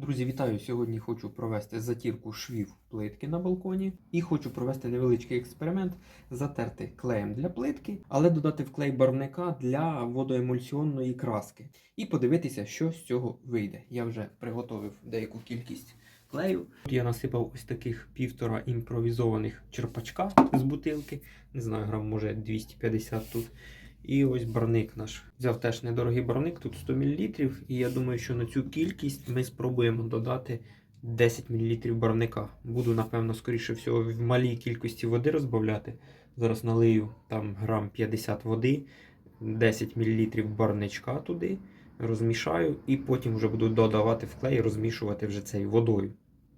Друзі, вітаю! Сьогодні хочу провести затірку швів плитки на балконі і хочу провести невеличкий експеримент, затерти клеєм для плитки, але додати в клей барвника для водоемульсіонної краски і подивитися, що з цього вийде. Я вже приготовив деяку кількість клею. Тут Я насипав ось таких півтора імпровізованих черпачка з бутилки. Не знаю, грам може 250 тут. І ось барник наш. Взяв теж недорогий барник, тут 100 мл. І я думаю, що на цю кількість ми спробуємо додати 10 мл барника. Буду, напевно, скоріше всього, в малій кількості води розбавляти. Зараз налию там грам 50 води, 10 мл барничка туди, розмішаю і потім вже буду додавати в клей розмішувати вже цією водою.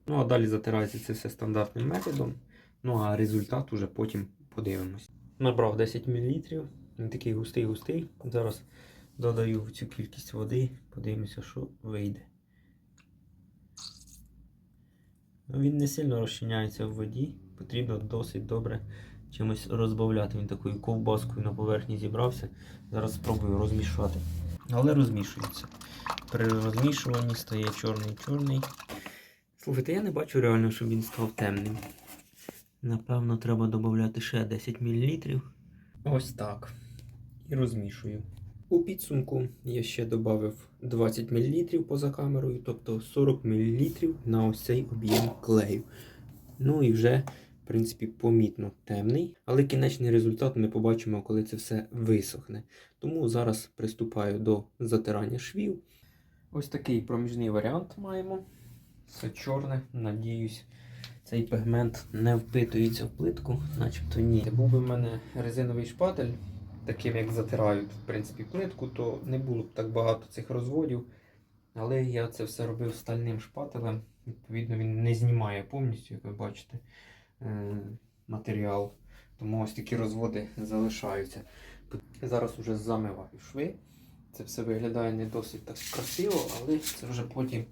Ну а далі затирається це все стандартним методом. Ну а результат уже потім подивимось. Набрав 10 мл. Він такий густий-густий. Зараз додаю в цю кількість води, подивимося, що вийде. Ну, Він не сильно розчиняється в воді, потрібно досить добре чимось розбавляти. Він такою ковбаскою на поверхні зібрався. Зараз спробую розмішати. Але розмішується. При розмішуванні стає чорний-чорний. Слухайте, я не бачу реально, щоб він став темним. Напевно, треба додати ще 10 мл. Ось так. І розмішую. У підсумку я ще додав 20 мл поза камерою, тобто 40 мл на ось цей об'єм клею. Ну і вже, в принципі, помітно темний. Але кінечний результат ми побачимо, коли це все висохне. Тому зараз приступаю до затирання швів. Ось такий проміжний варіант маємо. Все чорне, надіюсь. Цей пігмент не впитується в плитку, начебто ні. Був би в мене резиновий шпатель, таким як затирають в принципі, плитку, то не було б так багато цих розводів. Але я це все робив стальним шпателем. Відповідно, він не знімає повністю, як ви бачите, е, матеріал. Тому ось такі розводи залишаються. Зараз уже замиваю шви. Це все виглядає не досить так красиво, але це вже потім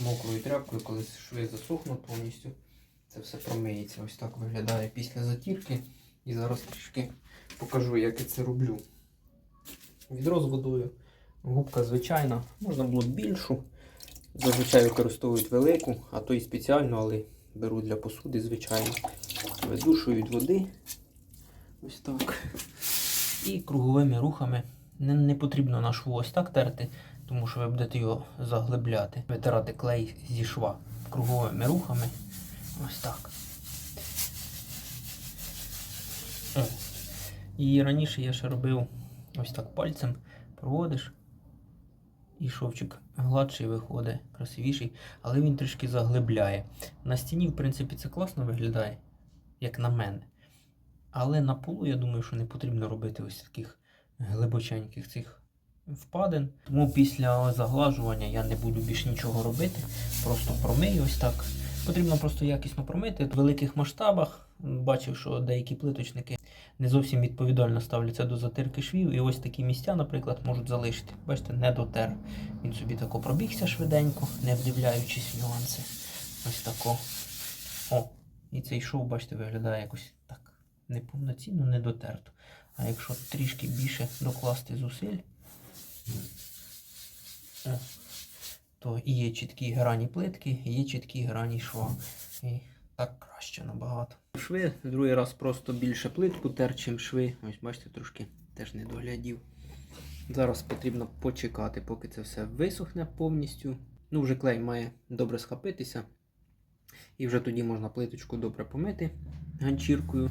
мокрою тряпкою, коли шви засохнуть повністю. Це все промиється. Ось так виглядає після затірки. І зараз трішки покажу, як я це роблю. Відро з водою. Губка звичайна, можна було більшу. Зазвичай використовують велику, а то і спеціально, але беру для посуди, звичайно. Видушую від води. Ось так. І круговими рухами. Не, не потрібно на шву ось так терти, тому що ви будете його заглибляти. Витирати клей зі шва круговими рухами. Ось так. І раніше я ще робив ось так пальцем проводиш. І шовчик гладший виходить, красивіший, але він трішки заглибляє. На стіні, в принципі, це класно виглядає, як на мене. Але на полу, я думаю, що не потрібно робити ось таких глибоченьких цих впадин. Тому після заглажування я не буду більш нічого робити. Просто промию ось так. Потрібно просто якісно промити. В великих масштабах бачив, що деякі плиточники не зовсім відповідально ставляться до затирки швів. І ось такі місця, наприклад, можуть залишити. Бачите, не дотер. Він собі тако пробігся швиденько, не вдивляючись в нюанси. Ось тако. О, і цей шов, бачите, виглядає якось так неповноцінно, не дотерто. А якщо трішки більше докласти зусиль, то і є чіткі грані плитки, є чіткі грані шва. І так краще набагато. Шви, другий раз просто більше плитку тер, чим шви. Ось бачите, трошки теж не доглядів. Зараз потрібно почекати, поки це все висохне повністю. Ну, вже клей має добре схопитися. І вже тоді можна плиточку добре помити ганчіркою.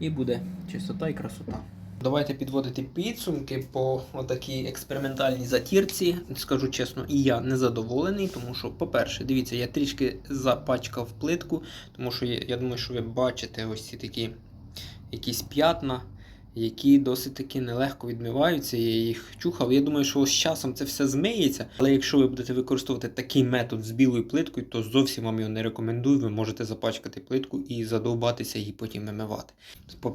І буде чистота і красота. Давайте підводити підсумки по отакій експериментальній затірці. Скажу чесно, і я не задоволений, тому що, по-перше, дивіться, я трішки запачкав плитку, тому що я думаю, що ви бачите ось ці такі якісь п'ятна, які досить таки нелегко відмиваються. Я їх чухав. Я думаю, що з часом це все змиється. Але якщо ви будете використовувати такий метод з білою плиткою, то зовсім вам його не рекомендую. Ви можете запачкати плитку і задовбатися її потім вимивати.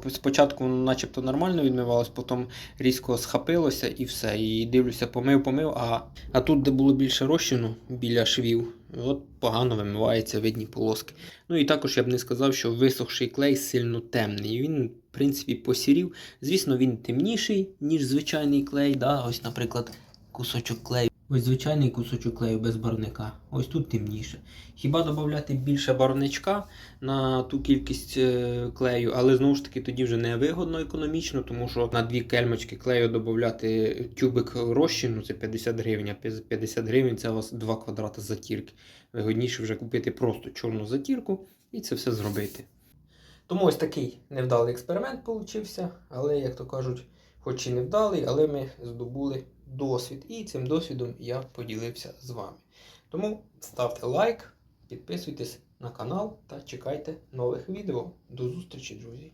Спочатку воно начебто нормально відмивалось, потім різко схапилося і все. І дивлюся, помив, помив. А, а тут, де було більше розчину біля швів, от погано вимиваються видні полоски. Ну і також я б не сказав, що висохший клей сильно темний. Він, в принципі, посірів. Звісно, він темніший, ніж звичайний клей. Да? Ось, наприклад, кусочок клею Ось звичайний кусочок клею без барвника. Ось тут темніше. Хіба додати більше барвничка на ту кількість е, клею, але знову ж таки тоді вже не вигодно економічно, тому що на дві кельмочки клею додати тюбик розчину це 50 гривень, а 50 гривень це у вас 2 квадрати затірки. Вигодніше вже купити просто чорну затірку і це все зробити. Тому ось такий невдалий експеримент получився, але, як то кажуть, хоч і невдалий, але ми здобули досвід. І цим досвідом я поділився з вами. Тому ставте лайк, підписуйтесь на канал та чекайте нових відео. До зустрічі, друзі!